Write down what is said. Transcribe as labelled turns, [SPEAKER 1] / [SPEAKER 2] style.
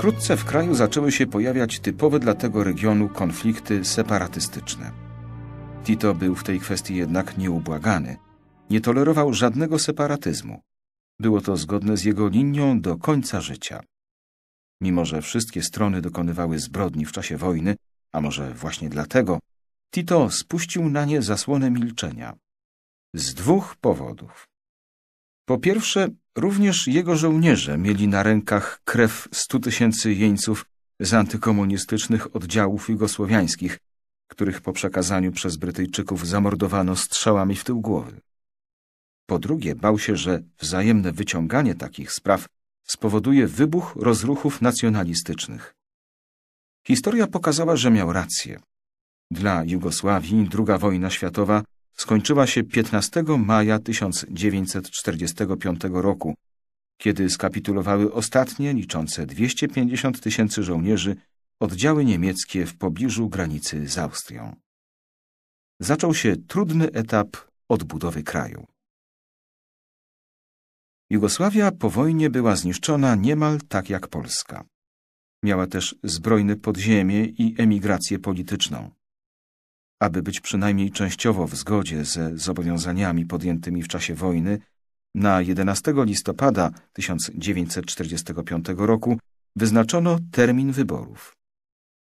[SPEAKER 1] Wkrótce w kraju zaczęły się pojawiać typowe dla tego regionu konflikty separatystyczne. Tito był w tej kwestii jednak nieubłagany. Nie tolerował żadnego separatyzmu. Było to zgodne z jego linią do końca życia. Mimo, że wszystkie strony dokonywały zbrodni w czasie wojny, a może właśnie dlatego, Tito spuścił na nie zasłonę milczenia. Z dwóch powodów. Po pierwsze, również jego żołnierze mieli na rękach krew stu tysięcy jeńców z antykomunistycznych oddziałów jugosłowiańskich, których po przekazaniu przez Brytyjczyków zamordowano strzałami w tył głowy. Po drugie, bał się, że wzajemne wyciąganie takich spraw spowoduje wybuch rozruchów nacjonalistycznych. Historia pokazała, że miał rację. Dla Jugosławii II wojna światowa skończyła się 15 maja 1945 roku, kiedy skapitulowały ostatnie, liczące 250 tysięcy żołnierzy, oddziały niemieckie w pobliżu granicy z Austrią. Zaczął się trudny etap odbudowy kraju. Jugosławia po wojnie była zniszczona niemal tak jak Polska. Miała też zbrojne podziemie i emigrację polityczną. Aby być przynajmniej częściowo w zgodzie ze zobowiązaniami podjętymi w czasie wojny, na 11 listopada 1945 roku wyznaczono termin wyborów.